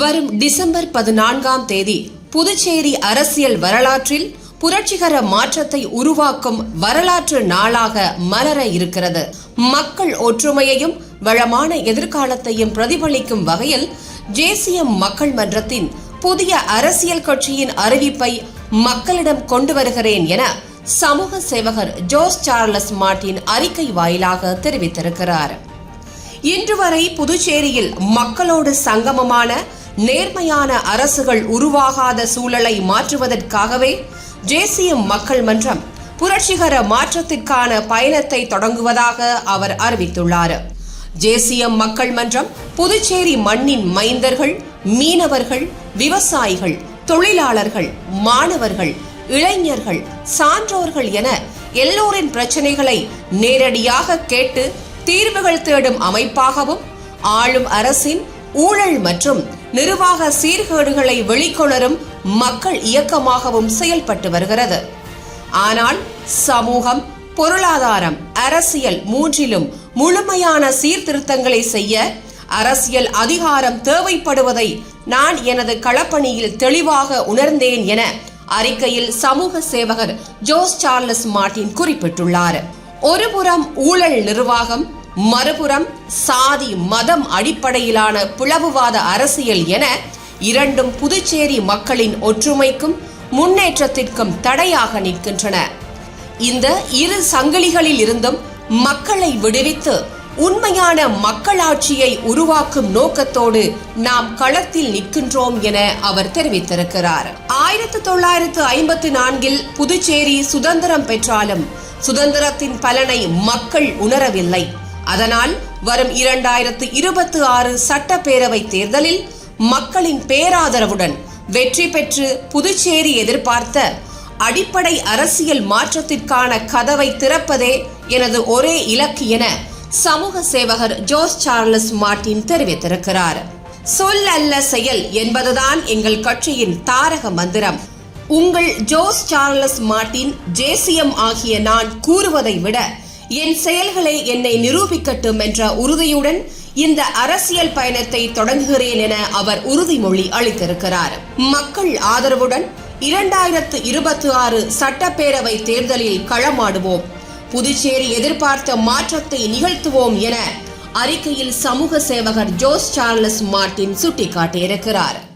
வரும் டிசம்பர் பதினான்காம் தேதி புதுச்சேரி அரசியல் வரலாற்றில் புரட்சிகர மாற்றத்தை உருவாக்கும் வரலாற்று நாளாக மலர இருக்கிறது. மக்கள் ஒற்றுமையையும் வளமான எதிர்காலத்தையும் பிரதிபலிக்கும் வகையில் ஜேசியம் மக்கள் மன்றத்தின் புதிய அரசியல் கட்சியின் அறிவிப்பை மக்களிடம் கொண்டு வருகிறேன் என சமூக சேவகர் ஜோஸ் சார்லஸ் மார்டின் அறிக்கை வாயிலாக தெரிவித்திருக்கிறார். இன்று வரை புதுச்சேரியில் மக்களோடு சங்கமமான நேர்மையான அரசுகள் உருவாகாத சூழலை மாற்றுவதற்காகவே ஜேசியம் மக்கள் மன்றம் புரட்சிகர மாற்றத்திற்கான பயணத்தை தொடங்குவதாக அவர் அறிவித்துள்ளார். ஜேசியம் மக்கள் மன்றம் புதுச்சேரி மண்ணின் மைந்தர்கள் மீனவர்கள் விவசாயிகள் தொழிலாளர்கள் மாணவர்கள் இளைஞர்கள் சான்றோர்கள் என எல்லோரின் பிரச்சனைகளை நேரடியாக கேட்டு தீர்வுகள் தேடும் அமைப்பாகவும் ஆளும் அரசின் ஊழல் மற்றும் நிர்வாக சீர்கேடுகளை வெளிக்கொணரும் மக்கள் இயக்கமாகவும் செயல்பட்டு வருகிறது. ஆனால் சமூகம் பொருளாதாரம் அரசியல் மூன்றிலும் முழுமையான சீர்திருத்தங்களை செய்ய அரசியல் அதிகாரம் தேவைப்படுவதை நான் எனது களப்பணியில் தெளிவாக உணர்ந்தேன் என அறிக்கையில் சமூக சேவகர் ஜோஸ் சார்லஸ் மார்டின் குறிப்பிட்டுள்ளார். ஒருபுறம் ஊழல் நிர்வாகம் மறுபுறம் சாதி மதம் அடிப்படையிலான பிளவுவாத அரசியல் என இரண்டும் புதுச்சேரி மக்களின் ஒற்றுமைக்கும் முன்னேற்றத்திற்கும் தடையாக நிற்கின்றன. இந்த இரு சங்கிலிகளில் இருந்தும் மக்களை விடுவித்து உண்மையான மக்களாட்சியை உருவாக்கும் நோக்கத்தோடு நாம் களத்தில் நிற்கின்றோம் என அவர் தெரிவித்திருக்கிறார். ஆயிரத்தி தொள்ளாயிரத்து ஐம்பத்தி நான்கில் புதுச்சேரி சுதந்திரம் பெற்றாலும் சுதந்திரத்தின் பலனை மக்கள் உணரவில்லை. அதனால் வரும் இரண்டாயிரத்து இருபத்தி ஆறு சட்டப்பேரவை தேர்தலில் மக்களின் பேராதரவுடன் வெற்றி பெற்று புதுச்சேரி எதிர்பார்த்த அடிப்படை அரசியல் மாற்றத்திற்கான கதவை திறப்பதே எனது ஒரே இலக்கு என சமூக சேவகர் ஜோஸ் சார்லஸ் மார்டின் தெரிவித்திருக்கிறார். சொல் அல்ல செயல் என்பதுதான் எங்கள் கட்சியின் தாரக மந்திரம். உங்கள் ஜோஸ் சார்லஸ் மார்டின் ஜேசிஎம் ஆகிய நான் கூறுவதை விட என் செயல்களை என்னை நிரூபிக்கட்டும் என்ற உறுதியுடன் இந்த அரசியல் பயணத்தை தொடங்குகிறேன் என அவர் உறுதிமொழி அளித்திருக்கிறார். மக்கள் ஆதரவுடன் இரண்டாயிரத்து இருபத்தி ஆறு சட்டப்பேரவை தேர்தலில் களமாடுவோம். புதுச்சேரி எதிர்பார்த்த மாற்றத்தை நிகழ்த்துவோம் என அறிக்கையில் சமூக சேவகர் ஜோஸ் சார்லஸ் மார்டின் சுட்டிக்காட்டியிருக்கிறார்.